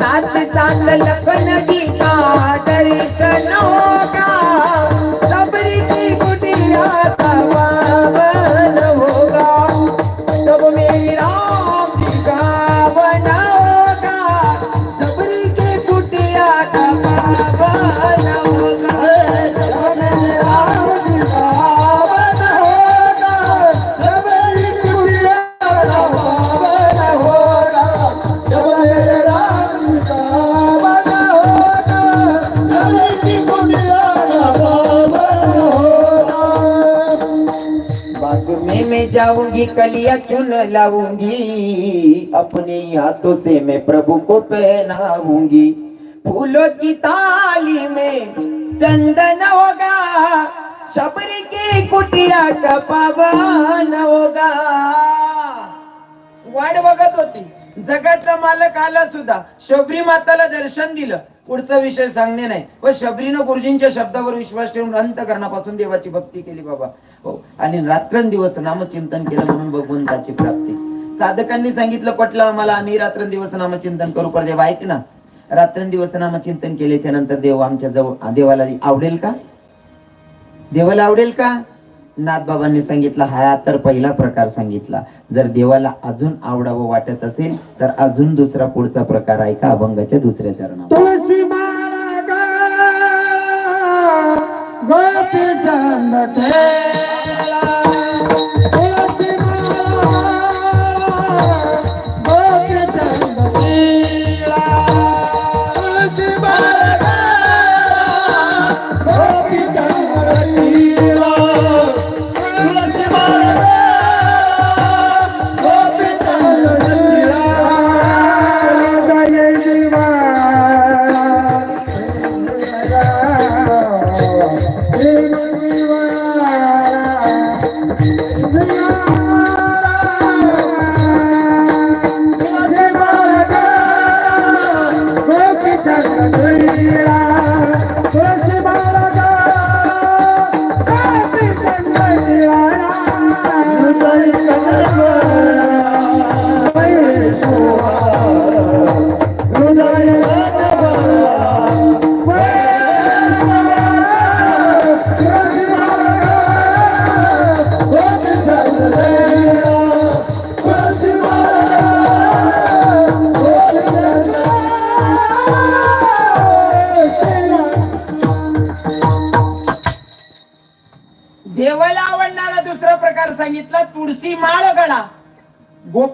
सात सात लखन जाऊंगी कलिया चुन लाऊंगी अपने हाथों से मैं प्रभु को पहनाऊंगी। फूलों की ताली में चंदन होगा शबरी की कुटिया का पावन होगा। वाट बघत होती जगाचा मालक आला सुद्धा शबरी माताला दर्शन दिलं पुढचा विषय सांगणे नाही. व शबरीनं गुरुजींच्या शब्दावर विश्वास ठेवून अंतकरणापासून देवाची भक्ती केली बाबा. हो. आणि रात्रंदिवस नामचिंतन केलं म्हणून भगवंताची प्राप्ती. साधकांनी सांगितलं पटलं आम्हाला आम्ही रात्रंदिवस नामचिंतन करू. पर देव ऐक ना. रात्रंदिवस नामचिंतन केल्याच्यानंतर देव आमच्या जवळ देवाला आवडेल का? देवाला आवडेल का? नाथबाबांनी सांगितलं हा तर पहिला प्रकार सांगितला. जर देवाला अजून आवडावं वाटत असेल तर अजून दुसरा पुढचा प्रकार आहे का? अभंगाच्या दुसऱ्या चरणावर.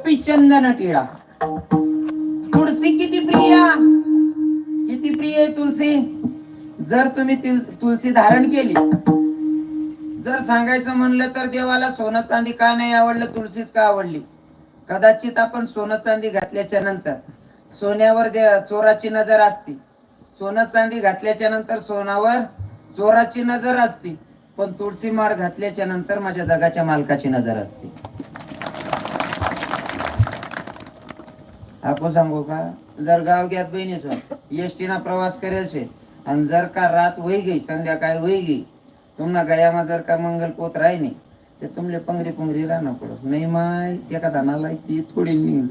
गोपीचंदन टिळा. तुळशी किती प्रिय? किती प्रिय आहे जर तुम्ही तुलसी धारण केली जर सांगायचं म्हणलं तर देवाला सोनं चांदी का नाही आवडलं तुळशीच का आवडली? कदाचित आपण सोनं चांदी घातल्याच्या नंतर सोन्यावर दे चोराची नजर असते. सोनं चांदी घातल्याच्या नंतर सोनावर चोराची नजर असते. पण तुळशी माळ घातल्याच्या नंतर माझ्या जगाच्या मालकाची नजर असते. आपण सांगू का? जर गाव घ्यात बहिणी एसटीना प्रवास करेल शे. आणि जर का रात होई गई संध्याकाळी होई गई तुम्हाला गयामा जर का मंगल पोत राही नाही ते तुमले पंगरी पंगरी राहणं पडस. नाही माय एका धानाला ती थोडी निघ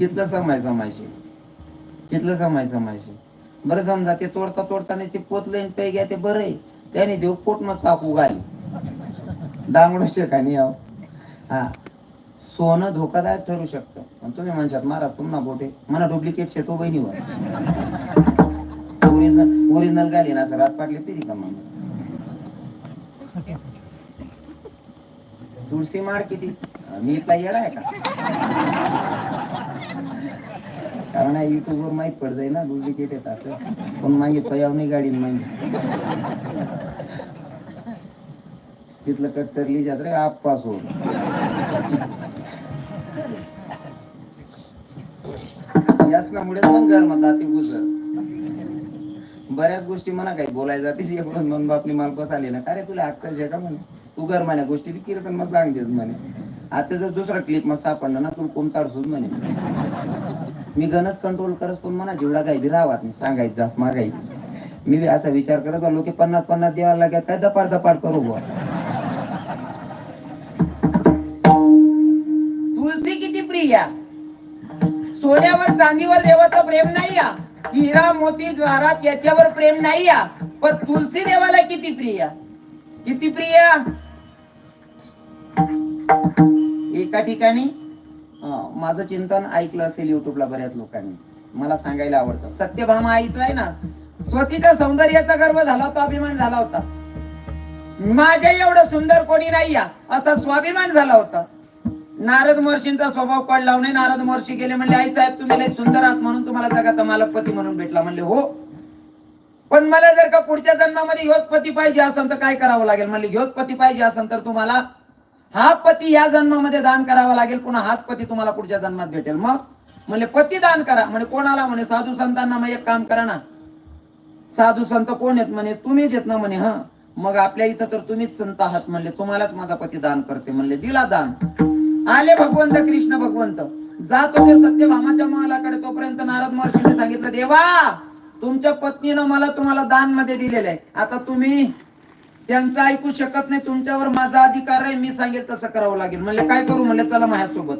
तिथलं समाय समायशी? तिथलं समाय समायशी? बरं समजा ते तोडता तोडताना ते पोतलं पै घ्या ते बरं आहे. त्याने देव पोट चाकू घाली. डांगडो शेकानी आहो? हा. सोनं धोकादायक ठरू शकतं. पण तुम्ही म्हणशात महाराज तुम्हाला बोटे मला डुप्लिकेट शेतो बहिणीवर. ओरिजिनल ओरिजिनल घाली ना सर हात पाटले पिरी का मग तुळशी माड किती? मी इथला येडा आहे का? कारण युट्यूब वर माहीत पड जाई ना डुप्लिकेट येत असं. पण मागे पयाव नाही गाडी माहिती तिथलं कट तर लिहिजात रे आप पास हो यासनामुळे पण घर ती गुजर. बऱ्याच गोष्टी म्हणा काही बोलायला जातीस इकडून मग बापनी माल आले ना. अरे तुला अक्कल शे का म्हणे? तू घर म्हणे गोष्टी बी कीर्तन मग सांगतेस म्हणे. आता जर दुसरा क्लिप मग सापडला ना तुला कोण चाडसूच म्हणे? मी गणच कंट्रोल करत पण म्हणा जेवढा काही बी राहावात नाही सांगायचं जास मागाई मी असा विचार करत लोक पन्नास पन्नास द्यायला लागत काय दपाड दपाड करू बुवा? प्रिया? सोन्यावर चांदीवर देवाचं प्रेम नाही या हिरा मोती ज्वारात याच्यावर प्रेम नाही या पण तुलसी देवाला किती प्रिय? किती प्रिय? एका ठिकाणी माझं चिंतन ऐकलं असेल युट्यूबला बऱ्याच लोकांनी. मला सांगायला आवडतं. सत्यभामा आईचं आहे ना स्वतीचा सौंदर्याचा गर्व झाला होता अभिमान झाला होता. माझ्या एवढं सुंदर कोणी नाही या असा स्वाभिमान झाला होता. नारद महर्षींचा स्वभाव कळला नाही नारद महर्षी गेले म्हणले आई साहेब तुम्ही लय सुंदर आहात म्हणून तुम्हाला जगाचा मालकपती म्हणून भेटला. म्हणले हो. पण मला जर का पुढच्या जन्मामध्ये ह्योच पती पाहिजे असेल तर काय करावं लागेल? म्हणले ह्योच पती पाहिजे असेल तर तुम्हाला हा पती या जन्मामध्ये दान करावा लागेल. पुन्हा हाच पती तुम्हाला पुढच्या जन्मात भेटेल. मग म्हणले पती दान करा. म्हणजे कोणाला? म्हणे साधू संतांना मग एक काम करा ना. साधू संत कोण आहेत? म्हणे तुम्हीच येत ना. म्हणे हा. मग आपल्या इथं तर तुम्हीच संत आहात. म्हणले तुम्हालाच माझा पती दान करते. म्हणले दिला दान. आले भगवंत कृष्ण भगवंत. जात होते सत्यभामाच्या महालाकडे तोपर्यंत नारद महर्षीने सांगितलं देवा तुमच्या पत्नीनं मला तुम्हाला दानमध्ये दिलेलं आहे. आता तुम्ही त्यांचं ऐकू शकत नाही तुमच्यावर माझा अधिकार आहे मी सांगेल तसं करावं लागेल. म्हणले काय करू? म्हणले चला माझ्यासोबत.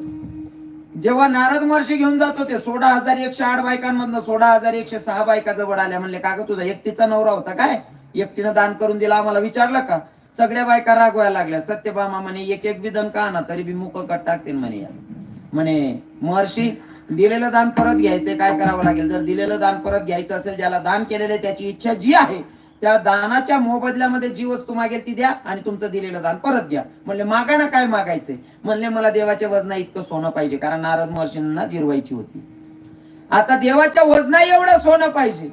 जेव्हा नारद महर्षी घेऊन जात होते सोळा हजार एकशे आठ बायकांमधनं सोळा हजार एकशे सहा बायका जवळ आल्या. म्हणले का ग तुझा एकटीचा नवरा होता काय? एकटीनं दान करून दिला आम्हाला विचारलं का? सगळ्या बायका रागवायला लागल्या. सत्यभामा म्हणे एक एक विधन का ना तरी बी मुख कट टाकतील म्हणे. या म्हणे महर्षी दिलेलं दान परत घ्यायचं काय करावं लागेल? जर दिलेलं दान परत घ्यायचं असेल ज्याला दान केलेलं त्याची इच्छा जी आहे त्या दानाच्या मोबदल्यामध्ये जी वस्तू मागेल ती द्या आणि तुमचं दिलेलं दान परत घ्या. म्हणले मागा ना काय मागायचंय? म्हणले मला देवाच्या वजना इतकं सोनं पाहिजे कारण नारद महर्षींना जिरवायची होती. आता देवाच्या वजना एवढं सोनं पाहिजे.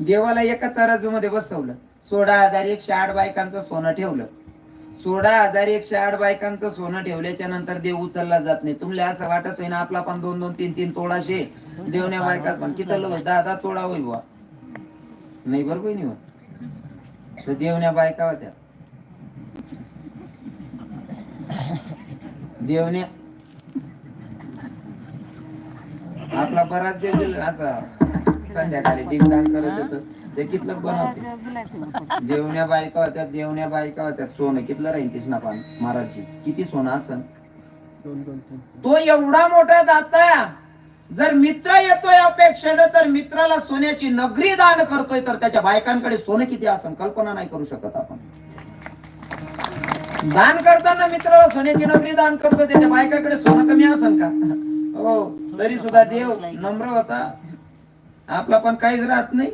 देवाला एका तराजूमध्ये बसवलं. सोळा हजार एकशे आठ बायकांचं सोनं ठेवलं. सोळा हजार एकशे आठ बायकांचं सोनं ठेवल्याच्या नंतर देव उचलला जात नाही. तुम्हाला असं वाटत होईना ना आपला पण दोन दोन तीन तीन तोडाशे देवण्या बायका पण किती दहा दहा तोडा होई बुवा. नाही बरोबर नाही होत. तर देवण्या बायका होत्या. देवण्या. आपला बराच देव असा. संध्याकाळी डिंगडांग करत होत. ते कितलं बनवते देवण्या बायका होत्या देवण्या बायका होत्या. सोनं कितलं राहील तेच ना पान महाराजची. किती सोनं असन? तो एवढा मोठा दाता. जर मित्र येतोय अपेक्षेनं तर मित्राला सोन्याची नगरी दान करतोय तर त्याच्या बायकांकडे सोनं किती असन? कल्पना नाही करू शकत आपण. दान करताना मित्राला सोन्याची नगरी दान करतोय त्याच्या बायकाकडे सोनं कमी असन का? हो तरी सुद्धा देव नम्र होता. आपला पण काहीच राहत नाही.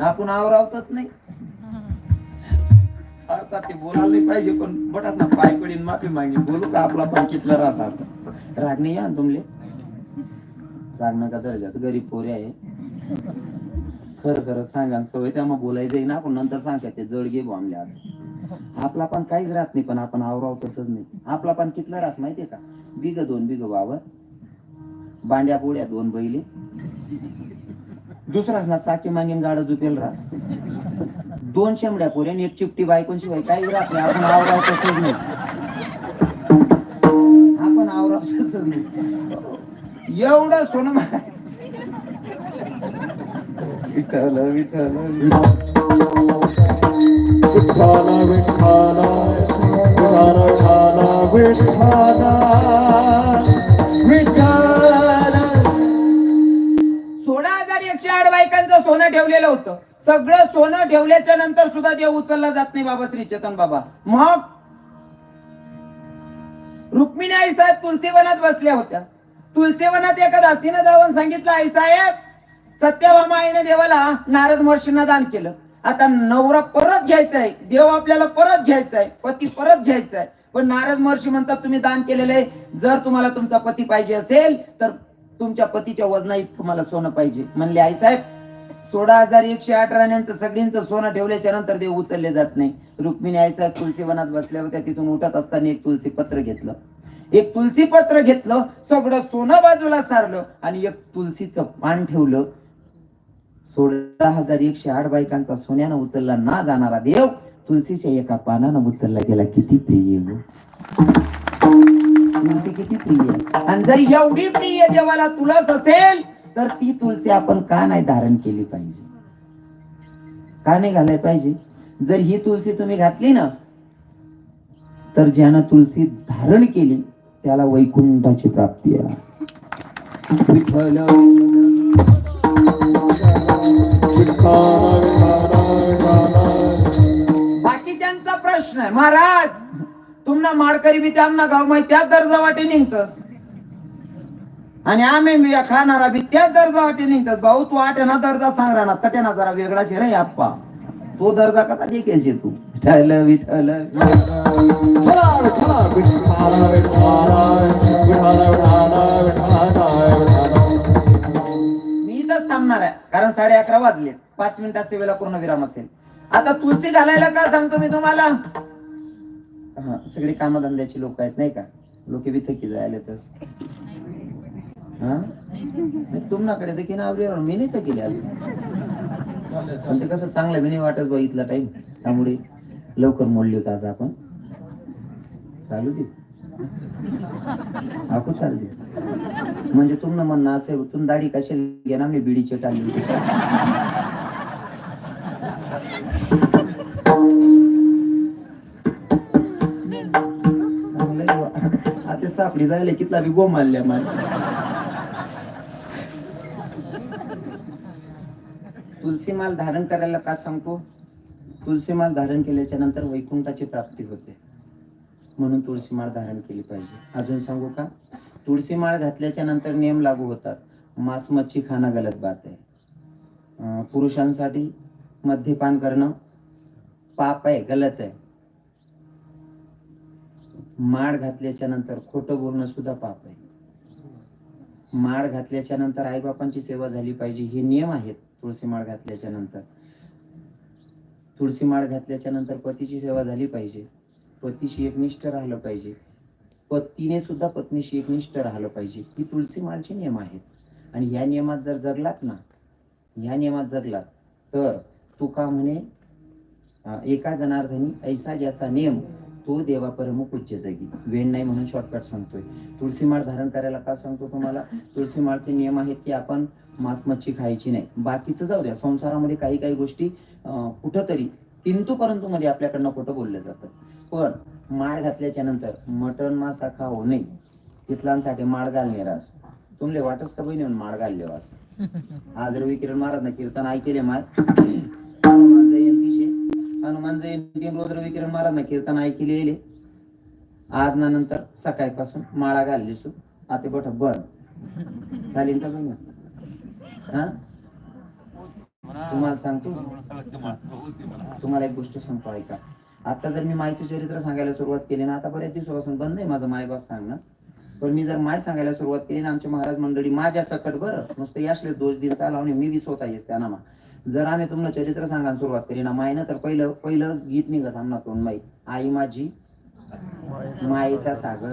आपण आवरावतच नाही. अर्थात ते बोलायला नाही पाहिजे पण बटाच ना पाय पडीन माफी मागणी बोलू का आपला पण कितला राहत असं? राग नाही या ना तुमले? राग नका दर्जात. गरीब पोरे आहे. खरं खरं सांगा सवय त्या मग बोलायचं ना आपण नंतर सांगा ते जड घे आमले असं. आपला पण काहीच राहत नाही पण आपण आवराव तसंच नाही. आपला पण कितला रास माहितीये का? बिग दोन बिग वावर बांड्या पोळ्या दोन बैले. दुसराच ना चाकी मागेन गाडा झुपेल रास. दोन शेंबड्या पोरे आणि एक चिपटी बायकोन शिवाय काही राहत नाही. आपण आवरायचं नाही. आपण आवराव नाही. एवढं सोनं मा- विठ्ठल विठ्ठल विठ्ठल विठ्ठल. विठ्ठल विठ्ठल. सोनं ठेवलेलं होतं. सगळं सोनं ठेवल्याच्या नंतर सुद्धा देव उचलला जात नाही बाबा श्री चेतन बाबा. मग रुक्मिणी आई साहेब तुलसीवनात बसल्या होत्या. तुलसीवनात एका दासीनं जाऊन सांगितलं आई साहेब सत्यभामा आईने देवाला नारद महर्षींना दान केलं. आता नवरा परत घ्यायचा आहे. देव आपल्याला परत घ्यायचा आहे. पती परत घ्यायचा आहे. पण नारद महर्षी म्हणतात तुम्ही दान केलेलं आहे. जर तुम्हाला तुमचा पती पाहिजे असेल तर तुमच्या पतीच्या वजना तुम्हाला सोनं पाहिजे. म्हणले आई साहेब सोळा हजार एकशे आठ राण्यांचं सगळ्यांचं सोनं ठेवल्याच्या नंतर देव उचलले जात नाही. रुक्मिणी आई तुलसी वनात बसल्या होत्या तिथून उठत असताना एक तुलसी पत्र घेतलं. एक तुलसी पत्र घेतलं सगळं सोनं बाजूला सारलं आणि एक तुलसीचं पान ठेवलं. सोळा हजार एकशे आठ बायकांचा सोन्यानं उचलला ना जाणारा देव तुलसीच्या एका पानानं उचलला गेला. किती प्रिय हो. तुलसी किती प्रिय आहे. आणि जर एवढी प्रिय देवाला तुलाच असेल तर ती तुलसी आपण का नाही धारण केली पाहिजे? का नाही घालाय पाहिजे? जर ही तुलसी तुम्ही घातली ना तर ज्यानं तुलसी धारण केली त्याला वैकुंठाची प्राप्ती आहे. बाकीच्यांचा प्रश्न आहे महाराज तुम्हाला माडकरी बी त्यांना गाव माहिती त्याच दर्जा वाटे निघतं आणि आम्ही बी खाणारा बी त्याच दर्जा वाटे निघतात. भाऊ तू आठेना दर्जा सांग राहणार तटेना जरा वेगळा शे रे आप्पा. तो दर्जा कसा जे केलशे तू? विठ्ठल विठ्ठल मी इथंच थांबणार आहे कारण साडे अकरा वाजले पाच मिनिटात सेवेला पूर्ण विराम असेल. आता तुलसी घालायला का सांगतो मी तुम्हाला? हा सगळी कामधंद्याची लोक आहेत नाही का? लोक बी थकी जायला तस हा? मी तुम्हाकडे तर मी नाही थकेले अजून. पण ते कसं चांगलं मी नाही वाटत इथला टाइम त्यामुळे लवकर मोडली होता आज आपण. चालू दे. आपण चालू दे. म्हणजे तुमनं म्हणणं असेल तुम दाढी कशी घेणार? मी बिडीची टाली चांगलंय आता सापडी जायला कितला बी गोमारल्या मला. तुलसी माल धारण करायला का सांगतो? तुलसी माल धारण केल्याच्यानंतर वैकुंठाची प्राप्ती होते. म्हणून तुळशी माळ धारण केली पाहिजे. अजून सांगू का? तुळशी माळ घातल्याच्या नंतर नियम लागू होतात. मांस मच्छी खाणं गलत बात आहे. पुरुषांसाठी मद्यपान करणं पाप आहे गलत आहे. माळ घातल्याच्या नंतर खोटं बोलणं सुद्धा पाप आहे. माळ घातल्याच्या नंतर आईबापांची सेवा झाली पाहिजे. हे नियम आहेत. तुळशी माळ घातल्याच्या नंतर. तुळशी माळ घातल्याच्या नंतर पतीची सेवा झाली पाहिजे. पतीशी एकनिष्ठ राहिलं पाहिजे. पतीने सुद्धा पत्नीशी एकनिष्ठ राहिलं पाहिजे. ही तुळशी माळचे नियम आहेत. आणि या नियमात जर जगलात ना ह्या नियमात जगलात तर तू का म्हणे एका जनार्धनी ऐसा ज्याचा नियम तो देवा परमुख उच्च जगी. वेळ नाही म्हणून शॉर्टकट सांगतोय. तुळशी माळ धारण करायला का सांगतो तुम्हाला? तुळशी माळचे नियम आहेत की आपण मांस मच्छी खायची नाही. बाकीचं जाऊ द्या. संसारामध्ये काही काही गोष्टी कुठंतरी किंतु परंतु मध्ये आपल्याकडनं खोटं बोललं जातं. पण माळ घातल्याच्या नंतर मटण मासा खाऊ नये. तिथलांसाठी माळ घालणे रास. तुमले वाटच का बहिणी माळ घालले वास? आज रवी किरण महाराज ना कीर्तन ऐकेले माळ. हनुमान जयंती रोज रवी महाराज कीर्तन ऐकले आज ना नंतर सकाळपासून माळा घालली सु आता बोठ बंद. चालेल का बघ हा? तुम्हाला सांगतो. तुम्हाला एक गोष्ट सांगतो ऐका. आता जर मी मायचे चरित्र सांगायला सुरुवात केली ना आता बऱ्याच दिवसापासून बंद आहे माझं मायबाप सांगणं. पण मी जर माय सांगायला सुरुवात केली ना आमच्या महाराज मंडळी माझ्या सकट बरं. नुसतं यासले दोष दिन चालवणे मी बी स्वतः येस त्यांना मा जर आम्ही तुम्हाला चरित्र सांगायला सुरुवात करी ना मायनं तर पहिलं पहिलं गीत निघत आम्हाला तोंड माई. आई माझी मायेचा सागर.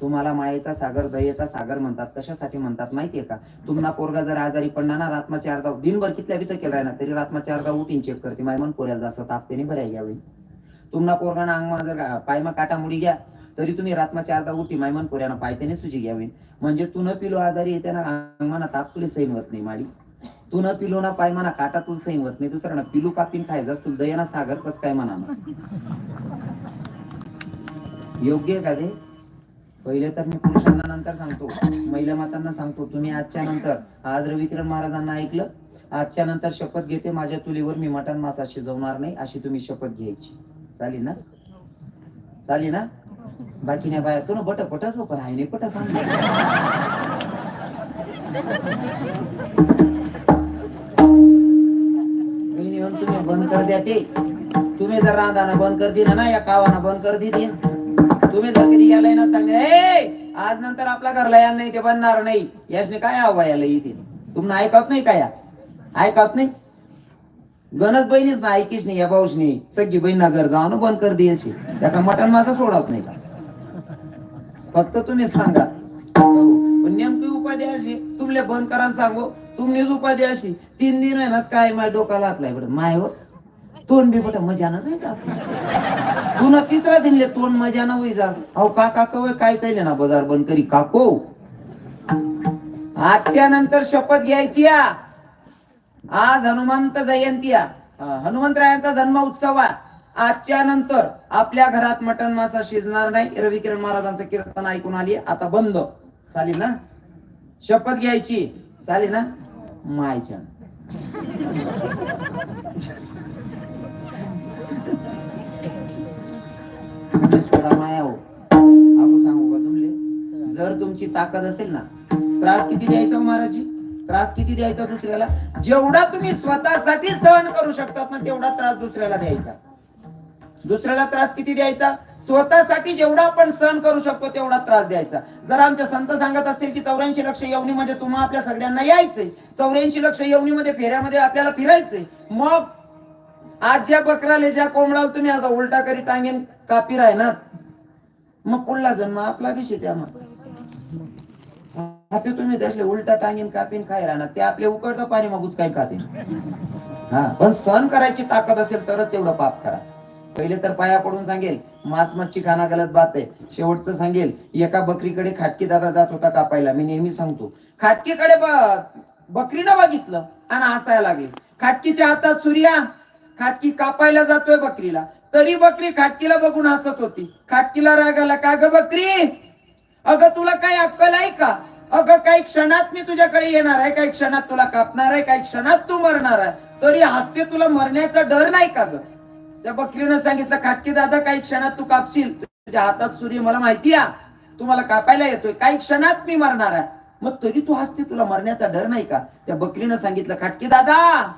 तुम्हाला मायेचा सागर दयेचा सागर म्हणतात. कशासाठी म्हणतात माहितीये का? तुम्हाला पोरगा जर आजारी पडला ना रात्मा चारदा दिनभर कितल्या बित केलाय ना तरी रात्मा चारदा उठीन चेक करते. माय मन पोऱ्याला जास्त तापतेने बऱ्या घ्यावी तुम्हाला पोरगाना अंगमा जर पायमा काटा मुडी घ्या तरी तुम्ही रात्मा चारदा उठी माय मन पोऱ्यानं पायतेने सुजी घ्यावी. म्हणजे तू न पिलो आजारी येते ना अंगमाना ताप तुले सैन होत नाही माडी. तू न पिलो ना पाय म्हणा काटा तुला संवत नाही. दुसरा ना पिलू कापीन खायचा तुला दयाना सागर कस काय म्हणा योग्य आहे का ते? पहिले तर मी पुरुषांना नंतर सांगतो. महिला मातांना सांगतो. तुम्ही आजच्या नंतर आज रविकिरण महाराजांना ऐकलं? आजच्या नंतर शपथ घेते. माझ्या चुलीवर मी मटण मासा शिजवणार नाही. अशी तुम्ही शपथ घ्यायची. चालेल ना? चालेल ना? बाकी नाही बाया तू ना बट पटच पण आहे नाही पट सांग. कर द्या ते तुम्ही जर रांधाना बंद कर दिन ना या कावाना बंद कर दिन तुम्ही जर कधी यायला ना सांगले ए आज नंतर आपल्या घरला या नाही ते बनणार नाही. याशने काय हवा याला येते? तुम्हाला ऐकत नाही काय ऐकत नाही? गणच बहिणीच ना ऐकीच नाही या भाऊच नाही सगळी बहिणा घर जाऊन बंद कर द्यायची त्याका मटण माझा सोडत नाही का? फक्त तुम्ही सांगा. हो. पण नेमकी उपाधी अशी तुमले बंद करा आणि सांगू. तुम्हीच उपाधी अशी. तीन दिन आहे ना काय माय डोका हातलाय बरं माय हो तोंड बी बट मजानं जायचं तू ना तिसरा दिनले तोंड मजानं होई जास. अहो काका कवय काय कैले ना बाजार बंद करी? काको. आजच्या नंतर शपथ घ्यायची आज हनुमंत जयंती हनुमंतरायांचा जन्म उत्सव आजच्या नंतर आपल्या घरात मटण मासा शिजणार नाही. रवी किरण महाराजांचं कीर्तन ऐकून आली. आता बंद. चालेल ना? शपथ घ्यायची. चालेल ना? मायच्या तुमची ताकद असेल ना त्रास किती द्यायचा हो महाराजी त्रास किती द्यायचा दुसऱ्याला? जेवढा तुम्ही स्वतःसाठी सहन करू शकतात ना तेवढा त्रास दुसऱ्याला द्यायचा. दुसऱ्याला त्रास किती द्यायचा? स्वतःसाठी जेवढा आपण सहन करू शकतो तेवढा त्रास द्यायचा. जर आमचे संत सांगत असतील की चौऱ्याऐंशी लक्ष यवनीमध्ये तुम्हा आपल्या सगळ्यांना यायचंय चौऱ्याऐंशी लक्ष यवनीमध्ये फेऱ्यामध्ये आपल्याला फिरायचंय मग आज ज्या बकराले ज्या कोंबडाला तुम्ही असा उलटा करी टांगेन कापी राहणार मग पुढला जन्म आपला विषय त्या मग तुम्ही दसले उलटा टांगीन कापीन काय राहणार? ते आपले उकडतं पाणी मागूच काय खाते हा पण सहन करायची ताकद असेल तरच तेवढं पाप करा. पहिले तर पाया पडून सांगेल मांस मच्छी खाना गलत बात आहे. शेवटचं सांगेल एका बकरीकडे खाटकी दादा जात होता कापायला. मी नेहमी सांगतो खाटकीकडे बकरीनं बघितलं आणि हसायला लागली. खाटकीच्या हातात सूर्या खाटकी कापायला जातोय बकरीला. तरी बकरी खाटकीला बघून हसत होती. खाटकीला रागाला का ग बकरी? अगं तुला काही अक्कल आहे का? अगं काही क्षणात मी तुझ्याकडे येणार आहे काही क्षणात तुला कापणार आहे काही क्षणात तू मरणार आहे. तरी हसते तुला मरण्याचा डर नाही का ग? त्या बकरीनं सांगितलं खाटकी दादा काही क्षणात तू कापशील. तुझ्या हातात सूर्य मला माहिती आहे. तुम्हाला कापायला येतोय. काही क्षणात मी मरणार आहे. मग तरी तू हसते तुला मरण्याचा डर नाही का? त्या बकरीनं सांगितलं खाटकी दादा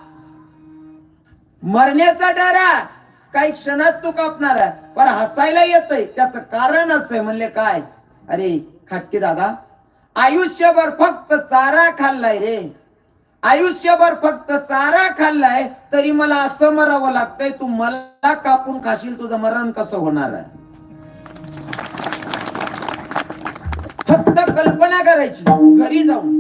मरण्याचा डर आहे. काही क्षणात तू कापणार आहे. पण हसायला येतय. त्याचं कारण असं म्हणले काय? अरे खाटके दादा आयुष्यभर फक्त चारा खाल्लाय रे. आयुष्यभर फक्त चारा खाल्लाय तरी मला असं मरावं लागतंय तू मला कापून खाशील तुझं मरण कसं होणार आहे? फक्त कल्पना करायची घरी जाऊन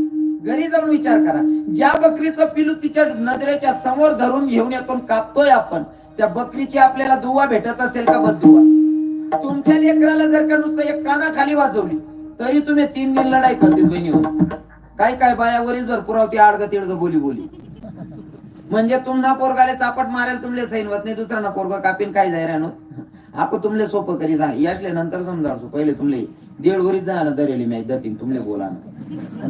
घरी जाऊन विचार करा. ज्या बकरीचं पिलू तिच्या नजरेच्या समोर धरून घेऊन येतो कापतोय आपण त्या बकरीची आपल्याला दुवा भेटत असेल का बदुवा तुमच्या लेकराला जर का नुसतं एक काना खाली वाजवली तरी तुम्ही तीन दिन लढाई करते बहिणीवर हो. काय काय बायावरील जर पुरावती आडग तिडग बोली बोली. म्हणजे तुम्हाला पोरगाले चापट मारेल तुमले सैन होत नाही ना पोरगा कापीन काय जाय राहणं आपण तुमले सोपं करी जा याचले नंतर समजावसो पहिले तुमले दीड वरीच जाणं दरेली मी दतीन तुमले बोला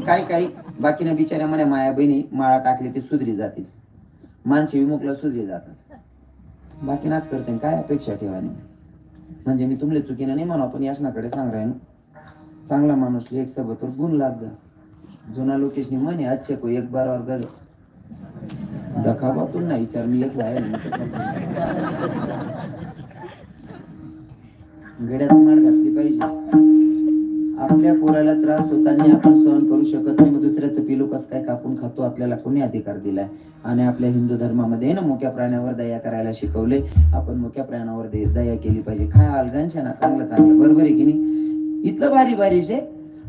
काय काही बाकीने बिचाऱ्या म्हणे माया बहिणी माळा टाकली ती सुधरी जातीस. माणसे विमुखला सुधरी जातात. बाकी नाच करते काय अपेक्षा ठेवानी म्हणजे मी तुमले चुकीनं नाही म्हणा पण यासनाकडे सांग राहीन चांगला माणूस एक सबतवर गुण लाग जुना लोकेशनी म्हणे अच्छे को एक बार और गज दखाबातून नाही विचार मी एक आहे गड्यात माळ घातली पाहिजे. आपल्या पोराला त्रास होताना आपण सहन करू शकत नाही. मग दुसऱ्याचं पिलू कस काय कापून खातो? आपल्याला कोणी अधिकार दिलाय? आणि आपल्या हिंदू धर्मामध्ये ना मोठ्या प्राण्यावर दया करायला शिकवले आपण मोठ्या प्राण्यावर दया केली पाहिजे. काय अलगांशा ना चांगलं चांगलं. बरोबर आहे की नाही? इथलं भारी भारी शे.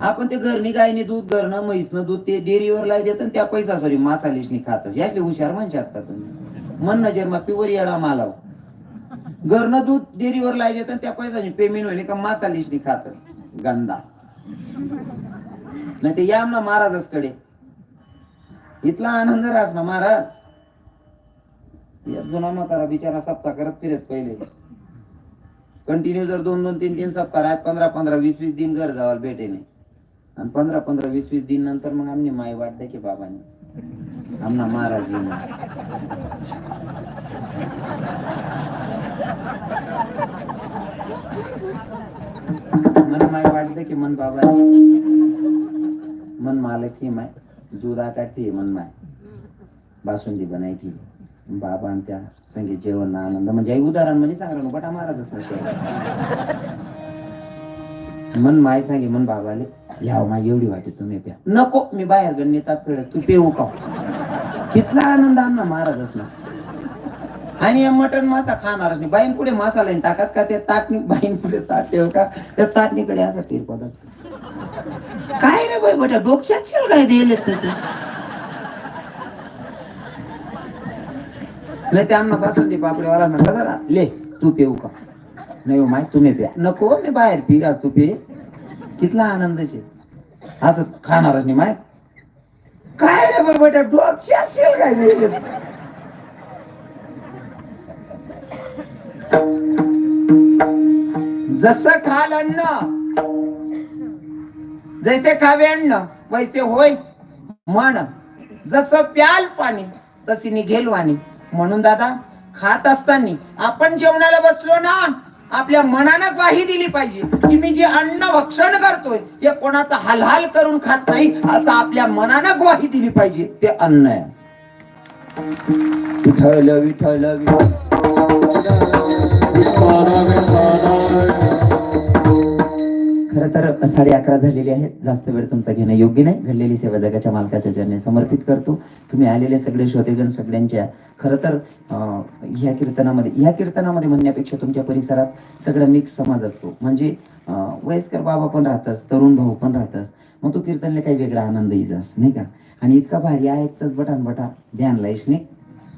आपण ते घरनी गायने दूध घरनं म्हैसनं दूध ते डेअरीवर लाई देत त्या पैसा सॉरी मासालिशनी खातस यातले हुशार म्हणशात का तुम्ही? मन नजर मा पिवर येडा मालाव. घरनं दूध डेअरीवर लाई देत त्या पैशाची पेमेंट होईल का मासालेशनी खातस गंदा. नाही ते याम ना महाराजच कडे इथला आनंद रास ना महाराज. या जुना म्हातारा बिचारा सप्ताह करत फिरत पहिले. कंटिन्यू जर दोन दोन तीन तीन सप्ताह राहत पंधरा पंधरा वीस वीस दिन घर जावाल भेटे नाही आणि पंधरा पंधरा वीस वीस दिन नंतर मग आम्ही माय वाट की बाबांनी. आमना महाराज मन माय वाटते की मन बाबा मन मालक ही माय. दूध आटाटी मन माय. बासुंदी बनायची. बाबा आणि त्या संगीत जेवण आनंद. म्हणजे आई उदाहरण म्हणजे सांगा बटा महाराजच नसे मन माय सांगे मन बाबाले याव माय एवढी वाटी तुम्ही प्या. नको मी बाहेर गणनेतात फिरत तू पेऊ का? कितला आनंद आण ना महाराजच ना आणि या मटण मासा खाणारच नाही. बाईन पुढे मासा लाईन टाकत का ते ताटणी बाईन पुढे ताट ठेव का? त्या ताटणीकडे असा तीर पदक काय रे बाई बटा डोक्यात शेल काय दिले तू नाही ते आम्हाला बासुंदी पापडीवाला म्हणला जरा. ले तू पेऊ का? नाही हो माय तुम्ही प्या. नको मी बाहेर पी का तू पे. कितला आनंदाचे असं खाणारच नाही माय काय रे बाई बेटा डोक्यात असेल काय दिले जसं खाल अन्न जैसे खावे अन्न वैसे होय म्हण जसं प्याल पाणी तशी निघेल वाणी. म्हणून दादा खात असताना आपण जेवणाला बसलो ना आपल्या मनानं ग्वाही दिली पाहिजे की मी जे अन्न भक्षण करतोय हे कोणाचा हालहाल करून खात नाही असं आपल्या मनानं ग्वाही दिली पाहिजे. ते अन्न आहे. विठ्ठल विठ्ठल विठ्ठल. खर साडे अकरा झालेले आहेत. जास्त वेळ तुमचा घेणं योग्य नाही. घडलेली सेवा जगाच्या मालकाच्या चरणी समर्पित करतो. तुम्ही आलेले सगळे श्रोतेगण सगळ्यांच्या खरं तर ह्या कीर्तनामध्ये ह्या कीर्तनामध्ये म्हणण्यापेक्षा तुमच्या परिसरात सगळं मिक्स समाज असतो. म्हणजे वयस्कर बाबा पण राहतच तरुण भाऊ पण राहतच मग तो कीर्तनला काही वेगळा आनंद जास नाही का? आणि इतका भारी ऐकतच बटान बटा ध्यान लाईस नाही?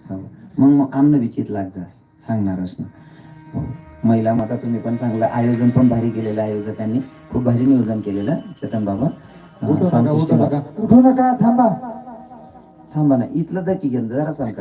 हो. मग मग आमनं विचित लाग जास सांगणारच ना. हो. महिला माता तुम्ही पण चांगलं आयोजन पण भारी केलेलं आयोजकांनी. खूप भारी नियोजन केलेलं चेतन बाबा. उठू नका उठू नका. थांबा. थांबा ना इथलं दकी घेऊन जरा सांग